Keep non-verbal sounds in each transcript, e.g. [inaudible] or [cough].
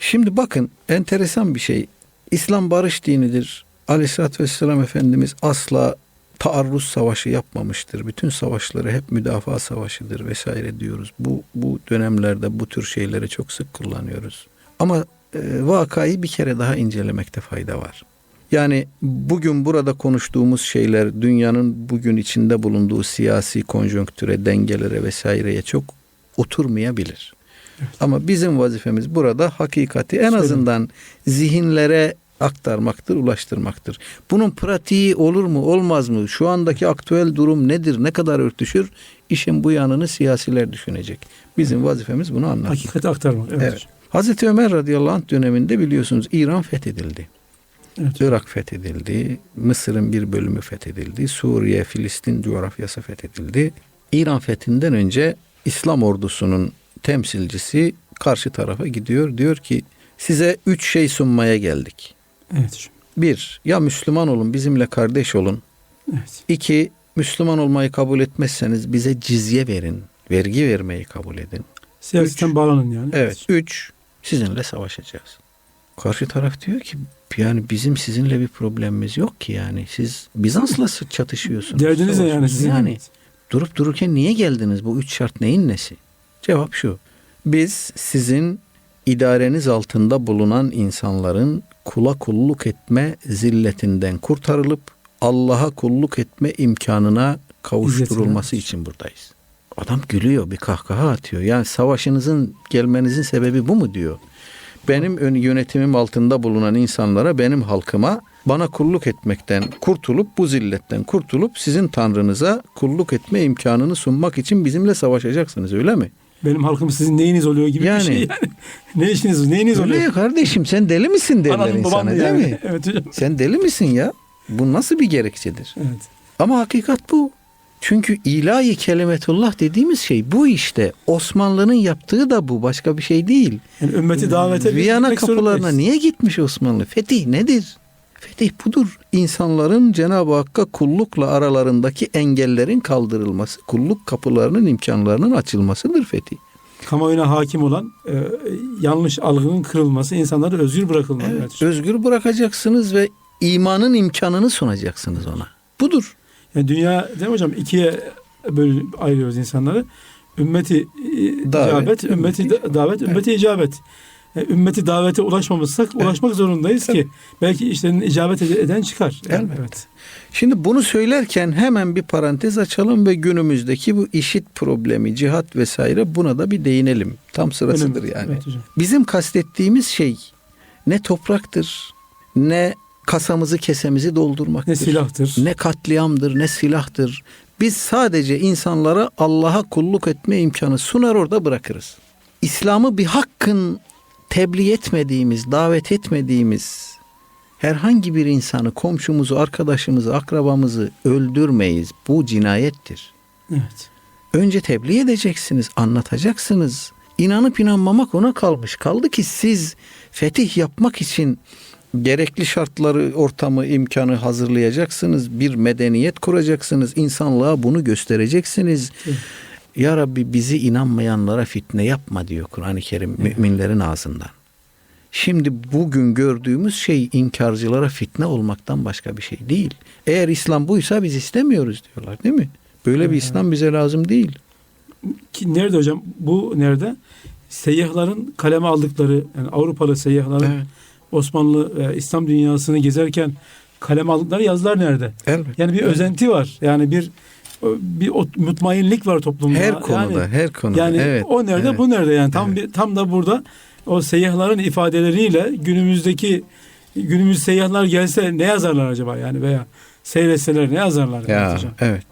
Şimdi bakın enteresan bir şey. İslam barış dinidir. Aleyhisselatü Vesselam Efendimiz asla taarruz savaşı yapmamıştır. Bütün savaşları hep müdafaa savaşıdır vesaire diyoruz. Bu, bu dönemlerde bu tür şeyleri çok sık kullanıyoruz. Ama e, vakayı bir kere daha incelemekte fayda var. Yani bugün burada konuştuğumuz şeyler dünyanın bugün içinde bulunduğu siyasi konjonktüre, dengelere vesaireye çok oturmayabilir. Ama bizim vazifemiz burada hakikati en azından zihinlere aktarmaktır, ulaştırmaktır. Bunun pratiği olur mu, olmaz mı? Şu andaki aktüel durum nedir, ne kadar örtüşür? İşin bu yanını siyasiler düşünecek. Bizim vazifemiz bunu anlatmak. Hakikati aktarmak. Evet. Evet. Hazreti Ömer radıyallahu anh döneminde biliyorsunuz İran fethedildi. Evet. Irak fethedildi. Mısır'ın bir bölümü fethedildi. Suriye, Filistin coğrafyası fethedildi. İran fethinden önce İslam ordusunun temsilcisi karşı tarafa gidiyor. Diyor ki size üç şey sunmaya geldik. Evet hocam. Bir, ya Müslüman olun bizimle kardeş olun. Evet. İki, Müslüman olmayı kabul etmezseniz bize cizye verin. Vergi vermeyi kabul edin. Siyasetten bağlanın yani. Evet. Üç, sizinle savaşacağız. Karşı taraf diyor ki yani bizim sizinle bir problemimiz yok ki yani. Siz Bizans'la çatışıyorsunuz. Derdiniz ne yani sizin? Yani durup dururken niye geldiniz? Bu üç şart neyin nesi? Cevap şu. Biz sizin idareniz altında bulunan insanların kula kulluk etme zilletinden kurtarılıp Allah'a kulluk etme imkanına kavuşturulması için buradayız. Adam gülüyor, bir kahkaha atıyor. Yani savaşınızın gelmenizin sebebi bu mu diyor. Benim ön yönetimim altında bulunan insanlara, benim halkıma bana kulluk etmekten kurtulup bu zilletten kurtulup sizin tanrınıza kulluk etme imkanını sunmak için bizimle savaşacaksınız öyle mi? Benim halkım sizin neyiniz oluyor gibi Yani. bir şey yani. [laughs] ne işiniz, neyiniz Öyle oluyor? ya kardeşim sen deli misin derler babam insana değil yani. mi? [laughs] Evet hocam. Sen deli misin ya? Bu nasıl bir gerekçedir? Evet. Ama hakikat bu. Çünkü ilahi kelimetullah dediğimiz şey bu işte. Osmanlı'nın yaptığı da bu. Başka bir şey değil. Yani ümmeti davete Viyana kapılarına zorundayız. niye gitmiş Osmanlı? Fetih nedir? Fetih budur. İnsanların Cenab-ı Hakk'a kullukla aralarındaki engellerin kaldırılması, kulluk kapılarının imkanlarının açılmasıdır fetih. Kamuoyuna hakim olan e, yanlış algının kırılması, insanları özgür bırakılmalı. Evet, Evet. özgür bırakacaksınız ve imanın imkanını sunacaksınız ona. Budur. Yani dünya değil mi hocam ikiye böyle ayırıyoruz insanları. Ümmeti e, Davet, icabet, ümmeti ümmeti- da- davet, ümmeti icabet. E, ümmeti davete ulaşmamışsak ulaşmak zorundayız ki belki işlerinin icabet ede- eden çıkar. Yani, evet. Şimdi bunu söylerken hemen bir parantez açalım ve günümüzdeki bu işit problemi, cihat vesaire buna da bir değinelim. Tam sırasıdır Önemli. yani. Evet hocam. Bizim kastettiğimiz şey ne topraktır, ne kasamızı kesemizi doldurmaktır. Ne silahtır. Ne katliamdır, ne silahtır. Biz sadece insanlara Allah'a kulluk etme imkanı sunar orada bırakırız. İslam'ı bir hakkın tebliğ etmediğimiz, davet etmediğimiz herhangi bir insanı, komşumuzu, arkadaşımızı, akrabamızı öldürmeyiz. Bu cinayettir. Evet. Önce tebliğ edeceksiniz, anlatacaksınız. İnanıp inanmamak ona kalmış. Kaldı ki siz fetih yapmak için gerekli şartları, ortamı, imkanı hazırlayacaksınız. Bir medeniyet kuracaksınız. İnsanlığa bunu göstereceksiniz. Evet. Ya Rabbi bizi inanmayanlara fitne yapma diyor Kur'an-ı Kerim müminlerin ağzından. Şimdi bugün gördüğümüz şey inkarcılara fitne olmaktan başka bir şey değil. Eğer İslam buysa biz istemiyoruz diyorlar değil mi? Böyle bir İslam bize lazım değil. Ki nerede hocam? Bu nerede? Seyyahların kaleme aldıkları yani Avrupalı seyyahların Evet. Osmanlı ve İslam dünyasını gezerken kaleme aldıkları yazılar nerede? Elbette. Yani bir özenti var. Yani bir bir o- mutmainlik var toplumda. Her konuda, Yani, her konuda. yani evet. o nerede evet. bu nerede yani tam Evet. bir, tam da burada o seyyahların ifadeleriyle günümüzdeki günümüz seyyahlar gelse ne yazarlar acaba yani veya seyretseler ne yazarlar Ya, evet hocam? evet.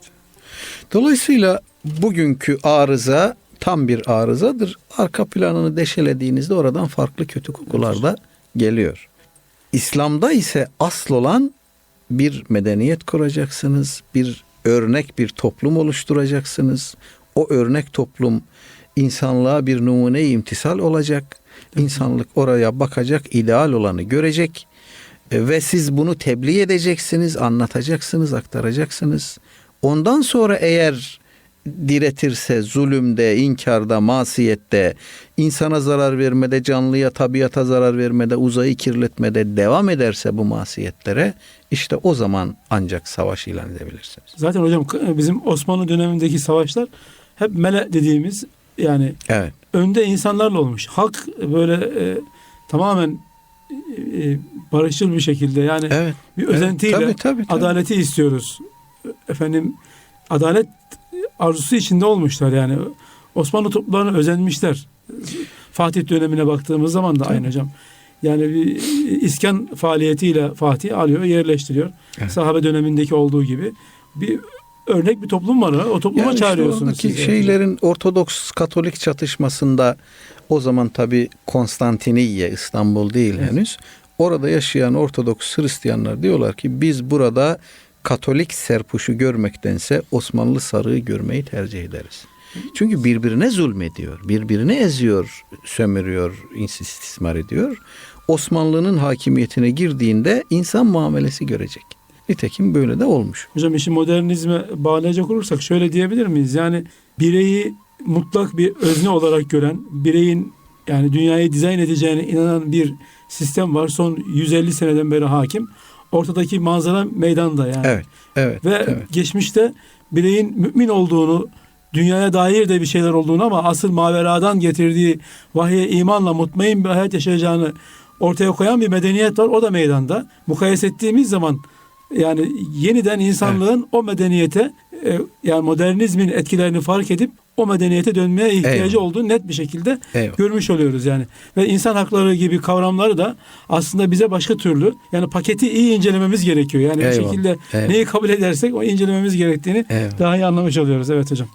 Dolayısıyla bugünkü arıza tam bir arızadır. Arka planını deşelediğinizde oradan farklı kötü kokular da geliyor. İslam'da ise asıl olan bir medeniyet kuracaksınız. Bir örnek bir toplum oluşturacaksınız. O örnek toplum insanlığa bir numune imtisal olacak. İnsanlık oraya bakacak, ideal olanı görecek. E, Ve siz bunu tebliğ edeceksiniz, anlatacaksınız, aktaracaksınız. Ondan sonra eğer diretirse zulümde, inkarda, masiyette, insana zarar vermede, canlıya, tabiata zarar vermede, uzayı kirletmede devam ederse bu masiyetlere işte o zaman ancak savaş ilan edebilirsiniz. Zaten hocam bizim Osmanlı dönemindeki savaşlar hep mele dediğimiz yani Evet. önde insanlarla olmuş. Halk böyle e, tamamen e, barışçıl bir şekilde yani Evet. bir özentiyle Evet, tabii, tabii, tabii. adaleti istiyoruz. Efendim adalet arzusu içinde olmuşlar yani. Osmanlı toplumlarına özenmişler. Fatih dönemine baktığımız zaman da aynı hocam. Yani bir iskan faaliyetiyle Fatih alıyor, yerleştiriyor. Evet. Sahabe dönemindeki olduğu gibi bir örnek bir toplum var. O topluma Yani çağırıyorsunuz siz. şeylerin Ortodoks Katolik çatışmasında o zaman tabi Konstantiniye İstanbul değil Evet. henüz. Orada yaşayan Ortodoks Hristiyanlar diyorlar ki biz burada Katolik serpuşu görmektense Osmanlı sarığı görmeyi tercih ederiz. Çünkü birbirine zulmediyor, birbirini eziyor, sömürüyor, istismar ediyor. Osmanlı'nın hakimiyetine girdiğinde insan muamelesi görecek. Nitekim böyle de olmuş. Hocam işi modernizme bağlayacak olursak şöyle diyebilir miyiz? Yani bireyi mutlak bir özne olarak gören, bireyin yani dünyayı dizayn edeceğine inanan bir sistem var. Son 150 seneden beri hakim. Ortadaki manzara meydanda yani. Evet, evet, Ve evet. geçmişte bireyin mümin olduğunu, dünyaya dair de bir şeyler olduğunu ama asıl maveradan getirdiği vahiye imanla mutmain bir hayat yaşayacağını ortaya koyan bir medeniyet var. O da meydanda. Mukayese ettiğimiz zaman yani yeniden insanlığın o medeniyete e, yani modernizmin etkilerini fark edip o medeniyete dönmeye ihtiyacı Eyvallah. olduğunu net bir şekilde Eyvallah. görmüş oluyoruz yani. Ve insan hakları gibi kavramları da aslında bize başka türlü yani paketi iyi incelememiz gerekiyor. Yani bir Eyvallah. şekilde Eyvallah. neyi kabul edersek o incelememiz gerektiğini Eyvallah. daha iyi anlamış oluyoruz. Evet hocam.